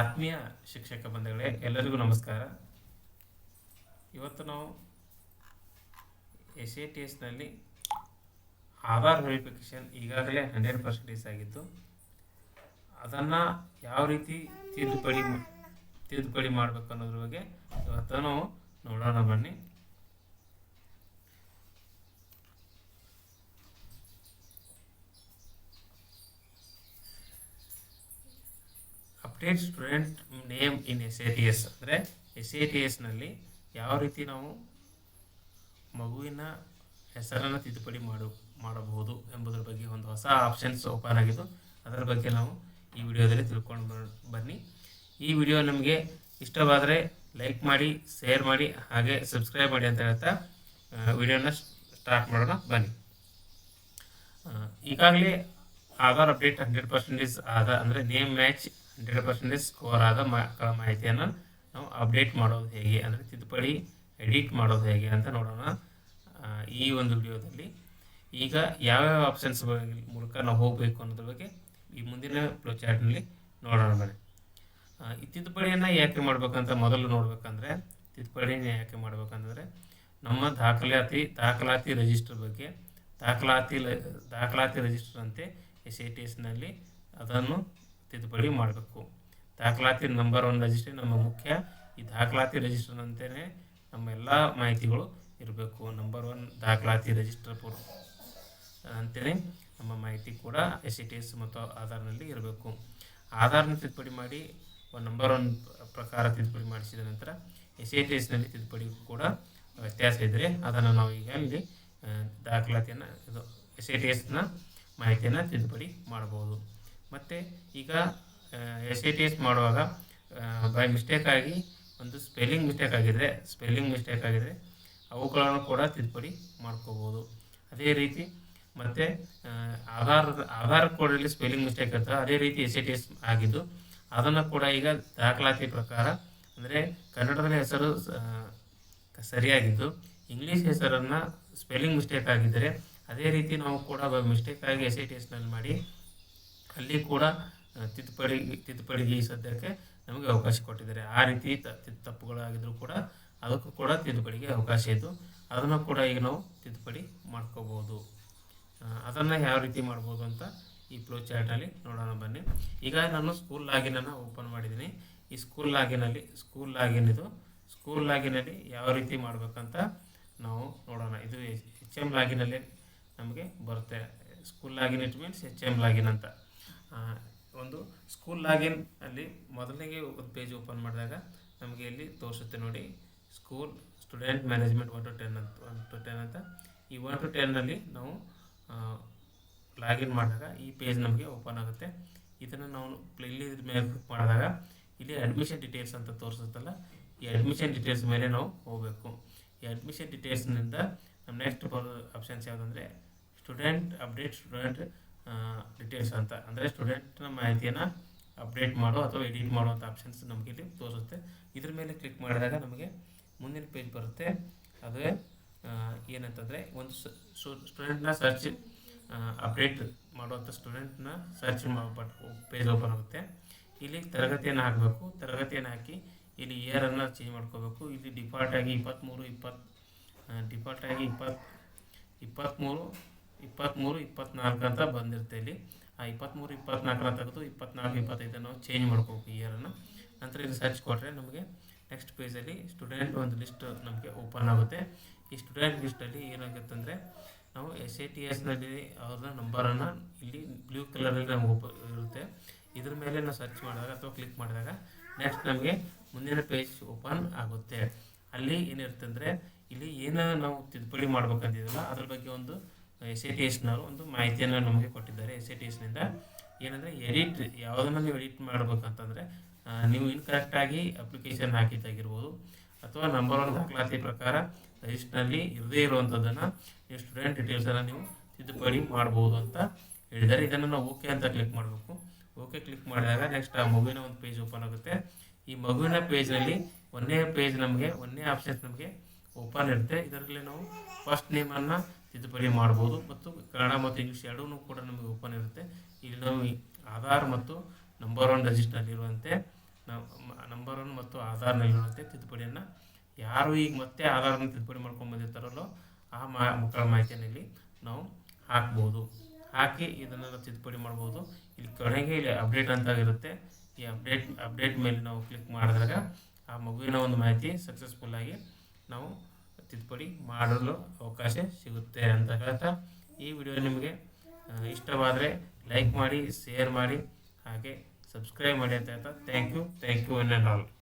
ಆತ್ಮೀಯ ಶಿಕ್ಷಕ ಬಂಧುಗಳೇ, ಎಲ್ಲರಿಗೂ ನಮಸ್ಕಾರ. ಇವತ್ತು ನಾವು ಎಸ್ ಎ ಟಿ ಎಸ್ನಲ್ಲಿ ಆಧಾರ್ ವೆರಿಫಿಕೇಷನ್ ಈಗಾಗಲೇ ಹಂಡ್ರೆಡ್ ಪರ್ಸೆಂಟೇಜ್ ಆಗಿತ್ತು ಅದನ್ನು ಯಾವ ರೀತಿ ತಿದ್ದುಪಡಿ ತಿದ್ದುಪಡಿ ಮಾಡಬೇಕು ಅನ್ನೋದ್ರ ಬಗ್ಗೆ ಇವತ್ತು ನಾವು ನೋಡೋಣ ಬನ್ನಿ. Update student name in S A T S ಅಂದರೆ ಎಸ್ ಎ ಟಿ ಎಸ್ನಲ್ಲಿ ಯಾವ ರೀತಿ ನಾವು ಮಗುವಿನ ಹೆಸರನ್ನು ತಿದ್ದುಪಡಿ ಮಾಡು, ಮಾಡಬಹುದು ಎಂಬುದರ ಬಗ್ಗೆ ಒಂದು ಹೊಸ ಆಪ್ಷನ್ಸ್ ಓಪನ್ ಆಗಿದ್ದು ಅದರ ಬಗ್ಗೆ ನಾವು ಈ ವಿಡಿಯೋದಲ್ಲಿ ತಿಳ್ಕೊಂಡು ಬನ್ನಿ. ಈ ವಿಡಿಯೋ ನಿಮಗೆ ಇಷ್ಟವಾದರೆ ಲೈಕ್ ಮಾಡಿ ಶೇರ್ ಮಾಡಿ, ಹಾಗೆ ಸಬ್ಸ್ಕ್ರೈಬ್ ಮಾಡಿ ಅಂತ ಹೇಳ್ತಾ ವಿಡಿಯೋನ ಸ್ಟಾರ್ಟ್ ಮಾಡೋಣ, ಬನ್ನಿ. ಈಗಾಗಲೇ ಆಧಾರ್ ಅಪ್ಡೇಟ್ ಹಂಡ್ರೆಡ್ ಪರ್ಸೆಂಟೇಜ್ ಆದ ಅಂದರೆ name match hundred percentage score ಆದ ಮಕ್ಕಳ ಮಾಹಿತಿಯನ್ನು ನಾವು ಅಪ್ಡೇಟ್ ಮಾಡೋದು ಹೇಗೆ ಅಂದರೆ ತಿದ್ದುಪಡಿ ಎಡಿಟ್ ಮಾಡೋದು ಹೇಗೆ ಅಂತ ನೋಡೋಣ. ಈ ಒಂದು ವಿಡಿಯೋದಲ್ಲಿ. ಈಗ ಯಾವ್ಯಾವ ಆಪ್ಷನ್ಸ್ ಮೂಲಕ ನಾವು ಹೋಗಬೇಕು ಅನ್ನೋದ್ರ ಬಗ್ಗೆ ಈ ಮುಂದಿನ ಫ್ಲೋ ಚಾರ್ಟ್ನಲ್ಲಿ ನೋಡೋಣ ಆ, ಈ ತಿದ್ದುಪಡಿಯನ್ನು ಯಾಕೆ ಮಾಡಬೇಕಂತ ಮೊದಲು ನೋಡಬೇಕಂದ್ರೆ ತಿದ್ದುಪಡಿನ ಯಾಕೆ ಮಾಡ್ಬೇಕಂತಂದ್ರೆ ನಮ್ಮ ದಾಖಲಾತಿ ದಾಖಲಾತಿ ರಿಜಿಸ್ಟರ್ ಬಗ್ಗೆ ದಾಖಲಾತಿ ದಾಖಲಾತಿ ರಿಜಿಸ್ಟರ್ ಅಂತೆ ಎಸ್ ಐ ಟಿ ಎಸ್ನಲ್ಲಿ ಅದನ್ನು ತಿದ್ದುಪಡಿ ಮಾಡಬೇಕು. ದಾಖಲಾತಿ ನಂಬರ್ ಒನ್ ರಿಜಿಸ್ಟರ್ ನಮ್ಮ ಮುಖ್ಯ. ಈ ದಾಖಲಾತಿ ರಿಜಿಸ್ಟರ್ನಂತೆಯೇ ನಮ್ಮ ಎಲ್ಲ ಮಾಹಿತಿಗಳು ಇರಬೇಕು. ನಂಬರ್ ಒನ್ ದಾಖಲಾತಿ ರಿಜಿಸ್ಟರ್ ಪೂರ್ವ. ಅಂತೇಳಿ ನಮ್ಮ ಮಾಹಿತಿ ಕೂಡ ಎಸ್ ಸಿ ಟಿ ಎಸ್ ಮತ್ತು ಆಧಾರ್ನಲ್ಲಿ ಇರಬೇಕು. ಆಧಾರ್ನ ತಿದ್ದುಪಡಿ ಮಾಡಿ ನಂಬರ್ ಒನ್ ಪ್ರಕಾರ ತಿದ್ದುಪಡಿ ಮಾಡಿಸಿದ ನಂತರ ಎಸ್ ಸಿ ಟಿ ಎಸ್ನಲ್ಲಿ ತಿದ್ದುಪಡಿ ಕೂಡ ವ್ಯತ್ಯಾಸ ಇದ್ದರೆ ಅದನ್ನು ನಾವು ಈಗ ಇಲ್ಲಿ ಆ, ದಾಖಲಾತಿಯನ್ನು ಇದು ಎಸ್ ಸಿ ಟಿ ಎಸ್ನ ಮಾಹಿತಿಯನ್ನು ತಿದ್ದುಪಡಿ ಮಾಡಬಹುದು. ಮತ್ತು ಈಗ ಎಸ್ ಸಿ ಟಿ ಎಸ್ ಮಾಡುವಾಗ ಬೈ ಮಿಸ್ಟೇಕ್ ಆಗಿ ಒಂದು ಸ್ಪೆಲ್ಲಿಂಗ್ ಮಿಸ್ಟೇಕ್ ಆಗಿದ್ರೆ ಸ್ಪೆಲ್ಲಿಂಗ್ ಮಿಸ್ಟೇಕ್ ಆಗಿದ್ರೆ ಅವುಗಳನ್ನು ಕೂಡ ತಿದ್ದುಪಡಿ ಮಾಡ್ಕೋಬೋದು. ಅದೇ ರೀತಿ ಮತ್ತು ಆಧಾರ್ ಆಧಾರ್ ಕೋಡಲ್ಲಿ ಸ್ಪೆಲ್ಲಿಂಗ್ ಮಿಸ್ಟೇಕ್ ಇರ್ತದೆ ಅದೇ ರೀತಿ ಎಸ್ ಸಿ ಟಿ ಎಸ್ ಆಗಿದ್ದು ಅದನ್ನು ಕೂಡ ಈಗ ದಾಖಲಾತಿ ಪ್ರಕಾರ ಅಂದರೆ ಕನ್ನಡದ ಹೆಸರು ಸರಿಯಾಗಿದ್ದು ಇಂಗ್ಲೀಷ್ ಹೆಸರನ್ನು ಸ್ಪೆಲ್ಲಿಂಗ್ ಮಿಸ್ಟೇಕ್ ಆಗಿದ್ದರೆ ಅದೇ ರೀತಿ ನಾವು ಕೂಡ ಮಿಸ್ಟೇಕ್ ಆಗಿ ಎಸ್ ಐ ಟಿ ಎಸ್ನಲ್ಲಿ ಮಾಡಿ ಅಲ್ಲಿ ಕೂಡ ತಿದ್ದುಪಡಿ, ತಿದ್ದುಪಡಿಗೆ ಸದ್ಯಕ್ಕೆ ನಮಗೆ ಅವಕಾಶ ಕೊಟ್ಟಿದ್ದಾರೆ. ಆ ರೀತಿ ತಪ್ಪುಗಳಾಗಿದ್ದರೂ ಕೂಡ ಅದಕ್ಕೂ ಕೂಡ ತಿದ್ದುಪಡಿಗೆ ಅವಕಾಶ ಇದ್ದು, ಅದನ್ನು ಕೂಡ ಈಗ ನಾವು ತಿದ್ದುಪಡಿ ಮಾಡ್ಕೋಬೋದು. ಅದನ್ನು ಯಾವ ರೀತಿ ಮಾಡ್ಬೋದು ಅಂತ ಈ ಫ್ಲೋ ಚಾರ್ಟಲ್ಲಿ ನೋಡೋಣ ಬನ್ನಿ. ಈಗ ನಾನು ಸ್ಕೂಲ್ ಲಾಗಿನನ್ನು ಓಪನ್ ಮಾಡಿದ್ದೀನಿ. ಈ ಸ್ಕೂಲ್ ಲಾಗಿನಲ್ಲಿ, ಸ್ಕೂಲ್ ಲಾಗಿನ್ ಇದು. ಸ್ಕೂಲ್ ಲಾಗಿನಲ್ಲಿ ಯಾವ ರೀತಿ ಮಾಡಬೇಕಂತ ನಾವು ನೋಡೋಣ. ಇದು ಎಚ್ ಎಂ ಲಾಗಿನಲ್ಲಿ ನಮಗೆ ಬರುತ್ತೆ. School login it means H M login ಅಂತ. ಒಂದು ಸ್ಕೂಲ್ ಲಾಗಿನ್ ಅಲ್ಲಿ ಮೊದಲನೇಗೆ ಒಂದು ಪೇಜ್ ಓಪನ್ ಮಾಡಿದಾಗ ನಮಗೆ ಇಲ್ಲಿ ತೋರಿಸುತ್ತೆ ನೋಡಿ school student management one to ten ಅಂತ ಒನ್ ಟು ಟೆನ್ ಅಂತ. ಈ ಒನ್ ಟು ಟೆನ್ನಲ್ಲಿ ನಾವು ಲಾಗಿನ್ ಮಾಡಿದಾಗ ಈ ಪೇಜ್ ನಮಗೆ ಓಪನ್ ಆಗುತ್ತೆ. ಇದನ್ನು ನಾವು ಇಲ್ಲಿ ಮೇಲೆ ಕ್ಲಿಕ್ ಮಾಡಿದಾಗ ಇಲ್ಲಿ ಅಡ್ಮಿಷನ್ ಡೀಟೇಲ್ಸ್ ಅಂತ ತೋರಿಸುತ್ತಲ್ಲ, ಈ ಅಡ್ಮಿಷನ್ ಡೀಟೇಲ್ಸ್ ಮೇಲೆ ನಾವು ಹೋಗಬೇಕು. ಈ ಅಡ್ಮಿಷನ್ ಡೀಟೇಲ್ಸ್ನಿಂದ ನಮ್ಮ ನೆಕ್ಸ್ಟ್ ಬರೋ ಆಪ್ಷನ್ಸ್ ಯಾವುದಂದರೆ ಸ್ಟೂಡೆಂಟ್ ಅಪ್ಡೇಟ್ ಸ್ಟೂಡೆಂಟ್ ಡೀಟೇಲ್ಸ್ ಅಂತ. ಅಂದರೆ ಸ್ಟೂಡೆಂಟ್ನ ಮಾಹಿತಿಯನ್ನು ಅಪ್ಡೇಟ್ ಮಾಡೋ ಅಥವಾ ಎಡಿಟ್ ಮಾಡುವಂಥ ಆಪ್ಷನ್ಸ್ ನಮಗೆ ಇಲ್ಲಿ ತೋರಿಸುತ್ತೆ. ಇದ್ರ ಮೇಲೆ ಕ್ಲಿಕ್ ಮಾಡಿದಾಗ ನಮಗೆ ಮುಂದಿನ ಪೇಜ್ ಬರುತ್ತೆ. ಅದೇ ಏನಂತಂದರೆ ಒಂದು ಸ್ಟೂಡೆಂಟ್ನ ಸರ್ಚ್ ಅಪ್ಡೇಟ್ ಮಾಡುವಂಥ ಸ್ಟೂಡೆಂಟ್ನ ಸರ್ಚ್ ಬಟ್ ಪೇಜ್ ಓಪನ್ ಆಗುತ್ತೆ. ಇಲ್ಲಿ ತರಗತಿಯನ್ನು ಹಾಕಬೇಕು. ತರಗತಿಯನ್ನು ಹಾಕಿ ಇಲ್ಲಿ ಇಯರನ್ನು ಚೇಂಜ್ ಮಾಡ್ಕೋಬೇಕು. ಇಲ್ಲಿ ಡಿಫಾಲ್ಟಾಗಿ ಇಪ್ಪತ್ತ್ಮೂರು ಇಪ್ಪತ್ತು ಡಿಫಾಲ್ಟಾಗಿ ಇಪ್ಪತ್ತು ಇಪ್ಪತ್ತ್ಮೂರು ಇಪ್ಪತ್ತ್ಮೂರು ಇಪ್ಪತ್ನಾಲ್ಕು ಅಂತ ಬಂದಿರುತ್ತೆ ಇಲ್ಲಿ. ಆ ಇಪ್ಪತ್ತ್ಮೂರು ಇಪ್ಪತ್ನಾಲ್ಕರ ತೆಗೆದು ಇಪ್ಪತ್ನಾಲ್ಕು, ಇಪ್ಪತ್ತೈದು ನಾವು ಚೇಂಜ್ ಮಾಡ್ಕೋಬೇಕು ಇಯರನ್ನು ನಂತರ ಇಲ್ಲಿ ಸರ್ಚ್ ಕೊಟ್ಟರೆ ನಮಗೆ ನೆಕ್ಸ್ಟ್ ಪೇಜಲ್ಲಿ ಸ್ಟೂಡೆಂಟ್ ಒಂದು ಲಿಸ್ಟ್ ನಮಗೆ ಓಪನ್ ಆಗುತ್ತೆ. ಈ ಸ್ಟೂಡೆಂಟ್ ಲಿಸ್ಟಲ್ಲಿ ಏನಾಗುತ್ತೆ ಅಂದರೆ ನಾವು ಎಸ್ ಎ ಟಿ ಎಸ್ನಲ್ಲಿ ಅವ್ರನ್ನ ನಂಬರನ್ನು ಇಲ್ಲಿ ಬ್ಲೂ ಕಲರಲ್ಲಿ ನಮ್ಗೆ ಓಪ ಇರುತ್ತೆ. ಇದ್ರ ಮೇಲೆ ನಾವು ಸರ್ಚ್ ಮಾಡಿದಾಗ ಅಥವಾ ಕ್ಲಿಕ್ ಮಾಡಿದಾಗ ನೆಕ್ಸ್ಟ್ ನಮಗೆ ಮುಂದಿನ ಪೇಜ್ ಓಪನ್ ಆಗುತ್ತೆ. ಅಲ್ಲಿ ಏನಿರುತ್ತೆ ಅಂದರೆ ಇಲ್ಲಿ ಏನೋ ನಾವು ತಿದ್ದುಪಡಿ ಮಾಡ್ಬೇಕಂತಿದ್ದೀವಲ್ಲ ಅದ್ರ ಬಗ್ಗೆ ಒಂದು ಎಸ್ ಎ ಟಿ ಎಸ್ನವರು ಒಂದು ಮಾಹಿತಿಯನ್ನು ನಮಗೆ ಕೊಟ್ಟಿದ್ದಾರೆ. ಎಸ್ ಎ ಟಿ ಎಸ್ನಿಂದ ಏನಂದರೆ ಎಡಿಟ್ ಯಾವುದನ್ನು ನೀವು ಎಡಿಟ್ ಮಾಡಬೇಕಂತಂದರೆ ನೀವು ಇನ್ಕರೆಕ್ಟಾಗಿ ಅಪ್ಲಿಕೇಶನ್ ಹಾಕಿದ್ದಾಗಿರ್ಬೋದು ಅಥವಾ ನಂಬರ್ ಒನ್ ದಾಖಲಾತಿ ಪ್ರಕಾರ ಲಿಸ್ಟ್ನಲ್ಲಿ ಇರದೇ ಇರುವಂಥದ್ದನ್ನು ನೀವು ಸ್ಟೂಡೆಂಟ್ ಡೀಟೇಲ್ಸನ್ನು ನೀವು ತಿದ್ದುಪಡಿ ಮಾಡ್ಬೋದು ಅಂತ ಹೇಳಿದ್ದಾರೆ. ಇದನ್ನು ನಾವು ಓಕೆ ಅಂತ ಕ್ಲಿಕ್ ಮಾಡಬೇಕು. ಓಕೆ ಕ್ಲಿಕ್ ಮಾಡಿದಾಗ ನೆಕ್ಸ್ಟ್ ಆ ಮಗುವಿನ ಒಂದು ಪೇಜ್ ಓಪನ್ ಆಗುತ್ತೆ. ಈ ಮಗುವಿನ ಪೇಜ್ನಲ್ಲಿ ಒಂದೇ ಪೇಜ್ ನಮಗೆ, ಒಂದೇ ಆಪ್ಷನ್ಸ್ ನಮಗೆ ಓಪನ್ ಇರುತ್ತೆ. ಇದರಲ್ಲಿ ನಾವು ಫಸ್ಟ್ ನೇಮನ್ನು ತಿದ್ದುಪಡಿ ಮಾಡ್ಬೋದು ಮತ್ತು ಕನ್ನಡ ಮತ್ತು ಇಂಗ್ಲೀಷ್ ಎರಡೂ ಕೂಡ ನಮಗೆ ಓಪನ್ ಇರುತ್ತೆ. ಇಲ್ಲಿ ನಾವು ಆಧಾರ್ ಮತ್ತು ನಂಬರ್ ಒನ್ ರಜಿಸ್ಟ್ನಲ್ಲಿರುವಂತೆ ನಂಬರ್ ಒನ್ ಮತ್ತು ಆಧಾರ್ನಲ್ಲಿರುವಂತೆ ತಿದ್ದುಪಡಿಯನ್ನು ಯಾರು ಈಗ ಮತ್ತೆ ಆಧಾರನ್ನು ತಿದ್ದುಪಡಿ ಮಾಡ್ಕೊಂಡು ಬಂದಿರ್ತಾರಲ್ಲೋ ಆ ಮಾ ಮಕ್ಕಳ ಮಾಹಿತಿಯಲ್ಲಿ ನಾವು ಹಾಕ್ಬೋದು. ಹಾಕಿ ಇದನ್ನೆಲ್ಲ ತಿದ್ದುಪಡಿ ಮಾಡ್ಬೋದು. ಇಲ್ಲಿ ಕೊನೆಗೆ ಇಲ್ಲಿ ಅಪ್ಡೇಟ್ ಅಂತ ಇರುತ್ತೆ. ಈ ಅಪ್ಡೇಟ್ ಅಪ್ಡೇಟ್ ಮೇಲೆ ನಾವು ಕ್ಲಿಕ್ ಮಾಡಿದಾಗ ಆ ಮಗುವಿನ ಒಂದು ಮಾಹಿತಿ ಸಕ್ಸಸ್ಫುಲ್ಲಾಗಿ ನಾವು ತಿದ್ದುಪಡಿ ಮಾಡಲು ಅವಕಾಶ ಸಿಗುತ್ತೆ ಅಂತ ಹೇಳ್ತಾ ಈ ವಿಡಿಯೋ ನಿಮಗೆ ಇಷ್ಟವಾದರೆ ಲೈಕ್ ಮಾಡಿ, ಶೇರ್ ಮಾಡಿ, ಹಾಗೆ ಸಬ್ಸ್ಕ್ರೈಬ್ ಮಾಡಿ ಅಂತ ಹೇಳ್ತಾ. Thank you thank you, one and all.